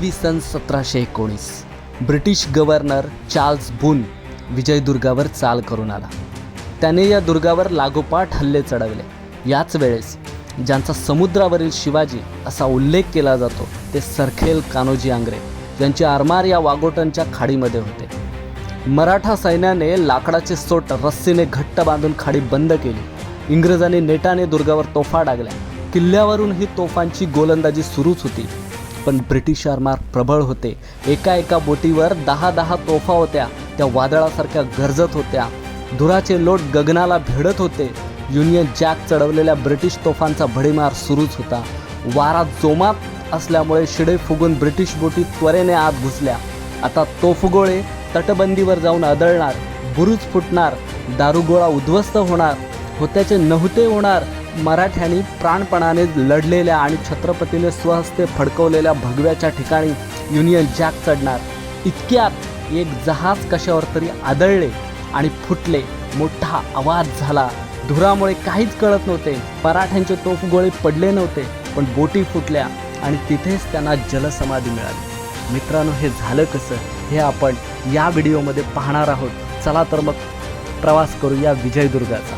इसवी सन सतराशे एकोणीस. ब्रिटिश गव्हर्नर चार्ल्स बून विजयदुर्गावर चाल करून आला. त्याने या दुर्गावर लागोपाठ हल्ले चढवले. याच वेळेस ज्यांचा समुद्रावरील शिवाजी असा उल्लेख केला जातो ते सरखेल कान्होजी आंग्रे यांचे आरमार या वागोटनच्या खाडीमध्ये होते. मराठा सैन्याने लाकडाचे सोट रस्सीने घट्ट बांधून खाडी बंद केली. इंग्रजांनी नेटाने दुर्गावर तोफा डागल्या. किल्ल्यावरून ही तोफांची गोलंदाजी सुरूच होती. पण ब्रिटिश आरमार प्रबळ होते. एका एका बोटीवर दहा दहा तोफा होत्या. त्या वादळासारख्या गरजत होत्या. धुराचे लोट गगनाला भिडत होते. युनियन जॅक चढवलेल्या ब्रिटिश तोफांचा भडीमार सुरूच होता. वारा जोमात असल्यामुळे शिडे फुगून ब्रिटिश बोटी त्वरेने आत घुसल्या. आता तोफगोळे तटबंदीवर जाऊन आदळणार बुरुज फुटणार दारुगोळा उद्ध्वस्त होणार होत्याचे नव्हते होणार मराठ्यांनी प्राणपणाने लढलेल्या आणि छत्रपतीने स्वहस्ते फडकवलेल्या भगव्याच्या ठिकाणी युनियन जॅक चढणार. इतक्यात एक जहाज कशावर तरी आदळले आणि फुटले. मोठा आवाज झाला. धुरामुळे काहीच कळत नव्हते. मराठ्यांचे तोफगोळे पडले नव्हते पण बोटी फुटल्या आणि तिथेच त्यांना जलसमाधी मिळाली. मित्रांनो हे झालं कसं? हे आपण या व्हिडिओमध्ये पाहणार आहोत. चला तर मग प्रवास करू या विजयदुर्गाचा.